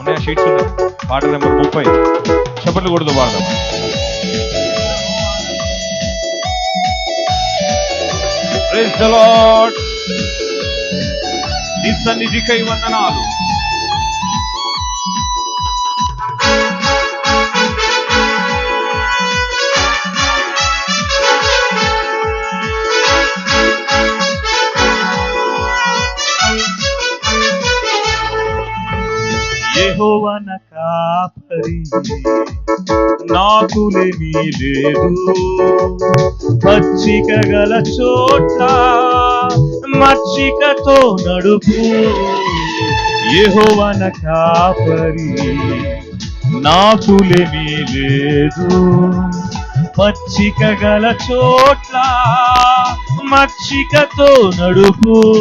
ఉన్నాయా? షీట్స్ ఉన్నాయి? పాట నెంబర్ ముప్పై. చప్పట్లు కొడుతూ పాడదాం Praise the Lord. నీ సన్నిధికై వందనాలు. యహోవన కాపరి. నాకులేమీ లేదు. మచ్చిక గల చోట మచ్చికతో నడుపు. యహోవన కాపరి నాకులేమీ లేదు. మచ్చిక గల చోట్ల మచ్చికతో నడుపు.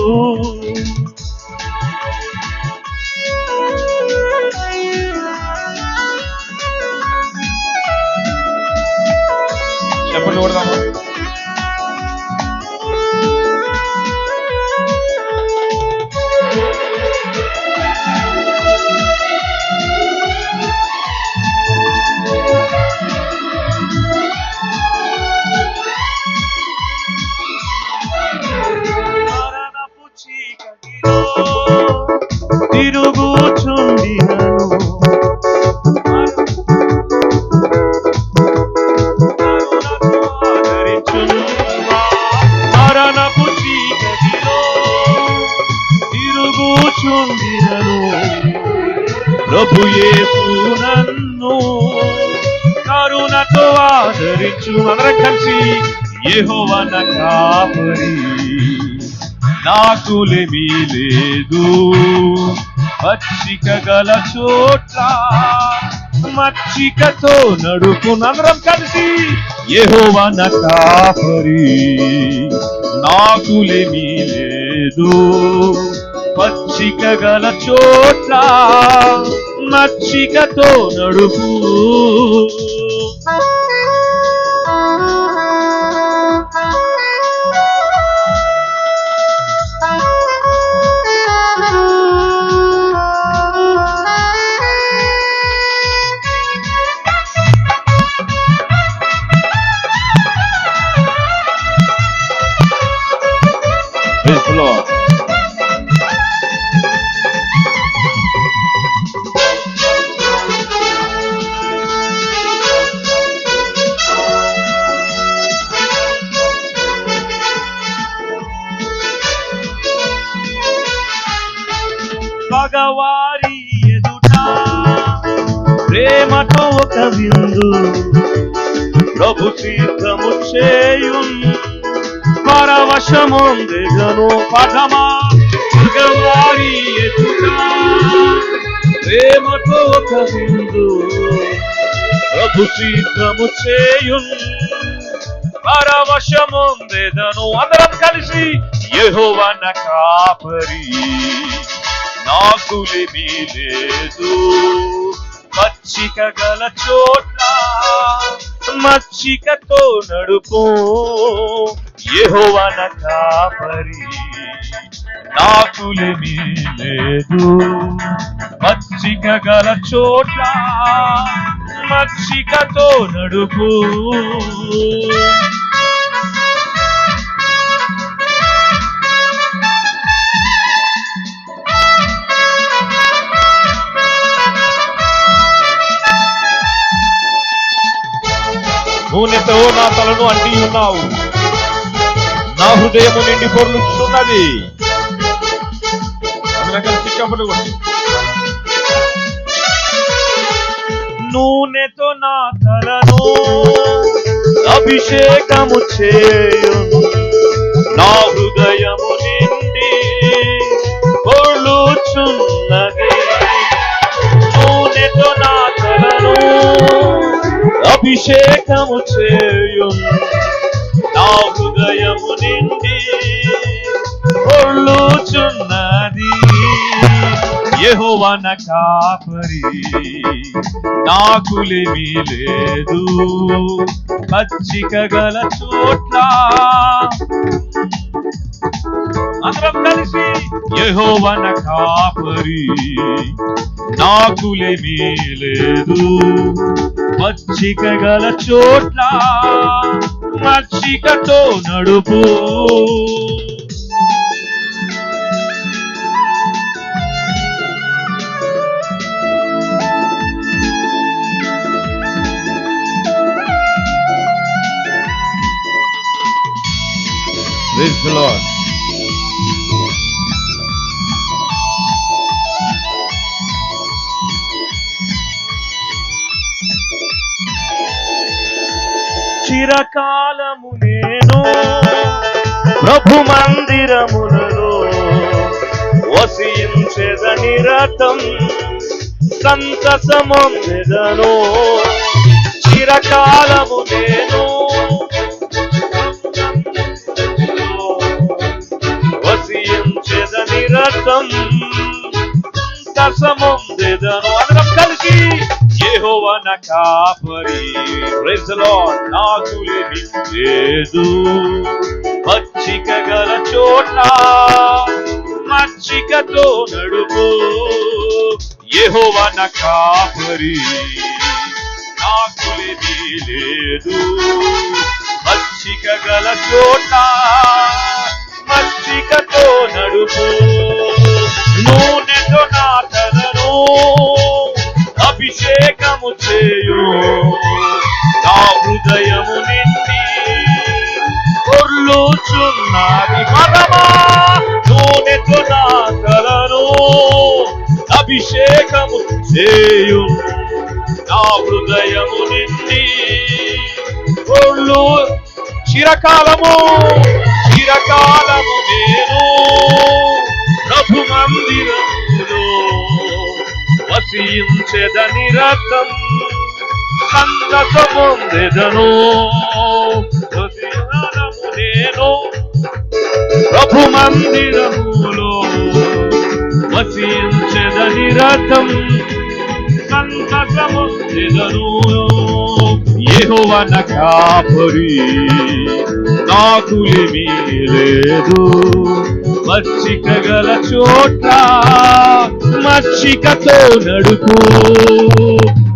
ప్రభు యేసు నన్ను కరుణతో ఆదరించు అందరం కలిసి యెహోవన కాపరి. నాకులేమీ లేదు. పచ్చిక గల చోట్ల మచ్చికతో నడుపు అందరం కలిసి యెహోవన కాపరి. నాకులేమీ లేదు. పచ్చిక గల చోట్ల మచ్చికతో నడుపు ప్రేమతో ఒక విందు. ప్రభు తీర్థము చేయు పరవశముందెగను పదమా. మగవారి ప్రేమతో ఒక విందు. ప్రభు తీర్థము చేయు పరవశముందెదను అందరం కలిసి యెహోవన కాపరి. నాకులేమీ లేదు. మచ్చిక గల చోట్ల మచ్చికతో నడుపు. యెహోవన కాపరి నాకులేమీ లేదు. మచ్చిక గల చోట్ల మచ్చికతో నడుపు. నూనెతో నా తలను అంటి ఉన్నావు. నా హృదయము నిండి పొర్లుచున్నది. అందరం నూనెతో నా తలను అభిషేకము చేయు నా హృదయము నిండి పొర్లుచున్నది. నూనెతో నా అభిషేకము చేయు నా హృదయము నిండి ఒళ్ళుచున్నది. యెహోవన కాపరి నాకులేమీ లేదు. పచ్చిక గల చోట్ల అందరం కలిసి యహోవన కాపరి. నాకులేమీ లేదు. మచ్చిక గల చోట్ల మచ్చికతో నడుపు. చిరకాలము నేను ప్రభు మందిరములలో వసించెదని రథం సంతసమొందెదను చిరకాలము నేను వసించెదని రథం సంతసమొందెదను అందరం కలిసి యహోవన కాపరి. ప్రైజ్ లార్డ్ నాకు లేదు. మచ్చిక గల చోట మచ్చికతో నడుపు. యహోవన కాపరి. నాకు లేదు. మచ్చిక గల చోట మచ్చికతో నడుపు. నూనెతో నా తలను అభిషేకము చేయు. నా హృదయము నిండి కొర్లుచున్నది మరమా నూనెతో నా తలను అభిషేకము చేయు. నా హృదయము నిండి కొర్లు చిరకాలము చిరకాలము నేను ప్రభు మందిరములో వసించెదని రథం సంతసమొందెదను హృదయాలము నేను ప్రభు మందిరములో వసించెదని రథం సంతసమొందెదను ఏహోవన కాపరి నాకులేమీ లేదు మచ్చిక గల చోట మచ్చికతో నడుపు.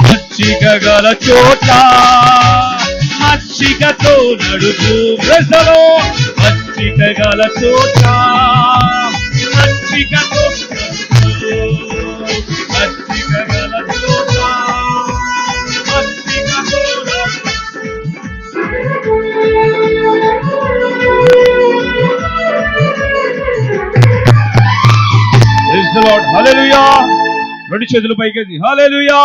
మచ్చిక గల చోట మచ్చికతో నడుపు. ప్రజలో మచ్చిక గల చోట మచ్చిక కుడి చేతులు పైకి హాలేలుయా